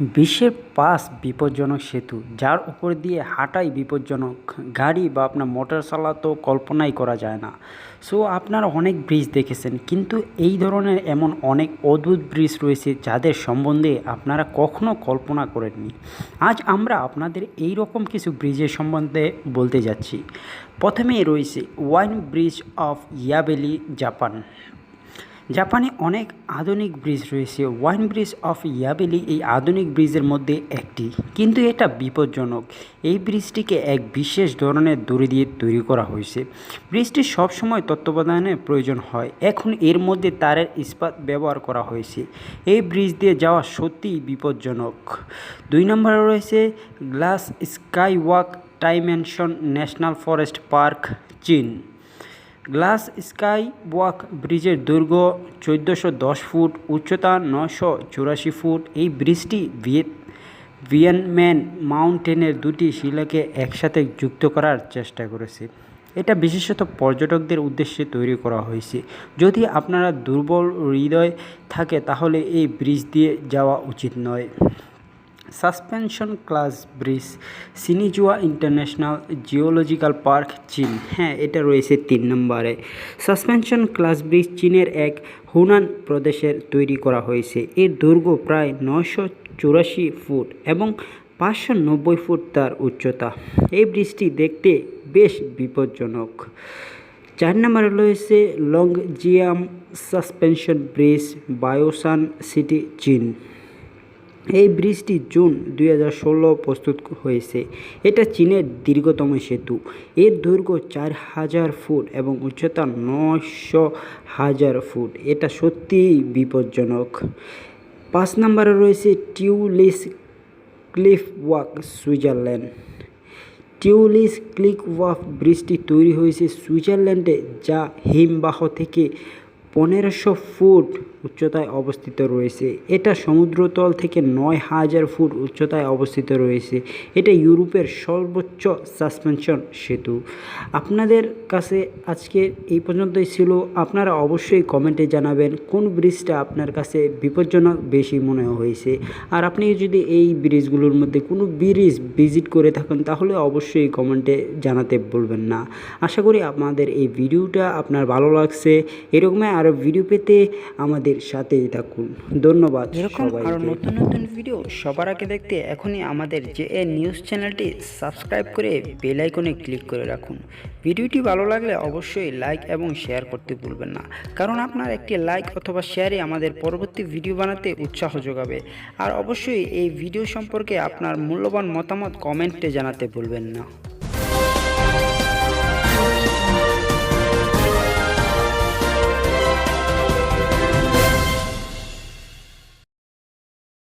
বিশ্বের পাঁচ বিপজ্জনক সেতু, যার উপর দিয়ে হাঁটাই বিপজ্জনক। গাড়ি বা আপনার মোটর চালা তো কল্পনাই করা যায় না। সো, আপনারা অনেক ব্রিজ দেখেছেন, কিন্তু এই ধরনের এমন অনেক অদ্ভুত ব্রিজ রয়েছে যাদের সম্বন্ধে আপনারা কখনো কল্পনা করেননি। আজ আমরা আপনাদের এই রকম কিছু ব্রিজের সম্বন্ধে বলতে যাচ্ছি। প্রথমেই রয়েছে vine bridge of Iya Valley Japan জাপানে অনেক আধুনিক ব্রিজ রয়েছে। ওয়াইন ব্রিজ অফ ইয়াবেলি এই আধুনিক ব্রিজের মধ্যে একটি। কিন্তু এটা বিপজ্জনক। এই ব্রিজটিকে এক বিশেষ ধরনের দড়ি দিয়ে তৈরি করা হয়েছে। ব্রিজটি সবসময় তত্ত্বাবধানের প্রয়োজন হয়। এখন এর মধ্যে তারের ইস্পাত ব্যবহার করা হয়েছে। এই ব্রিজ দিয়ে যাওয়া সত্যিই বিপজ্জনক। দুই নম্বরে রয়েছে glass sky walk Tianmenshan national forest park, চীন। গ্লাস স্কাই ওয়াক ব্রিজের দৈর্ঘ্য চোদ্দোশো দশ ফুট, উচ্চতা নশো চুরাশি ফুট। এই ব্রিজটি ভিয়েনম্যান মাউন্টেনের দুটি শিলাকে একসাথে যুক্ত করার চেষ্টা করেছে। এটা বিশেষত পর্যটকদের উদ্দেশ্যে তৈরি করা হয়েছে। যদি আপনারা দুর্বল হৃদয় থাকে, তাহলে এই ব্রিজ দিয়ে যাওয়া উচিত নয়। Suspension glass bridge, Shiniuzhai international geological park, চীন। হ্যাঁ এটা রয়েছে তিন নম্বরে। সাসপেনশন ক্লাস ব্রিজ চীনের এক হুনান প্রদেশের তৈরি করা হয়েছে। এর দৈর্ঘ্য প্রায় নয়শো চুরাশি ফুট এবং পাঁচশো নব্বই ফুট তার উচ্চতা। এই ব্রিজটি দেখতে বেশ বিপজ্জনক। চার নম্বরে রয়েছে Longjiang suspension bridge, Baoshan city, চীন। এই ব্রিজটি জুন দুই হাজার ষোলো প্রস্তুত হয়েছে। এটা চীনের দীর্ঘতম সেতু। এর দৈর্ঘ্য চার হাজার ফুট এবং উচ্চতা নশো হাজার ফুট। এটা সত্যিই বিপজ্জনক। পাঁচ নম্বরে রয়েছে Titlis cliff walk Switzerland. Titlis cliff walk ব্রিজটি তৈরি হয়েছে সুইজারল্যান্ডে, যা হিমবাহ থেকে পনেরোশো ফুট উচ্চতায় অবস্থিত রয়েছে। এটা সমুদ্রতল থেকে নয় হাজার ফুট উচ্চতায় অবস্থিত রয়েছে। এটা ইউরোপের সর্বোচ্চ সাসপেনশন সেতু। আপনাদের কাছে আজকে এই পর্যন্তই ছিল। আপনারা অবশ্যই কমেন্টে জানাবেন কোন ব্রিজটা আপনার কাছে বিপজ্জনক বেশি মনে হয়েছে। আর আপনি যদি এই ব্রিজগুলোর মধ্যে কোনো ব্রিজ ভিজিট করে থাকেন, তাহলে অবশ্যই কমেন্টে জানাতে বলবেন না। আশা করি আপনাদের এই ভিডিওটা আপনার ভালো লাগছে। এরকমই আরও ভিডিও পেতে আমাদের সাথেই থাকুন। ধন্যবাদ এরকম আরও নতুন নতুন ভিডিও সবার আগে দেখতে এখনই আমাদের যে এ নিউজ চ্যানেলটি সাবস্ক্রাইব করে বেল আইকনে ক্লিক করে রাখুন। ভিডিওটি ভালো লাগলে অবশ্যই লাইক এবং শেয়ার করতে ভুলবেন না। কারণ আপনার একটি লাইক অথবা শেয়ারই আমাদের পরবর্তী ভিডিও বানাতে উৎসাহ যোগাবে। আর অবশ্যই এই ভিডিও সম্পর্কে আপনার মূল্যবান মতামত কমেন্টে জানাতে ভুলবেন না।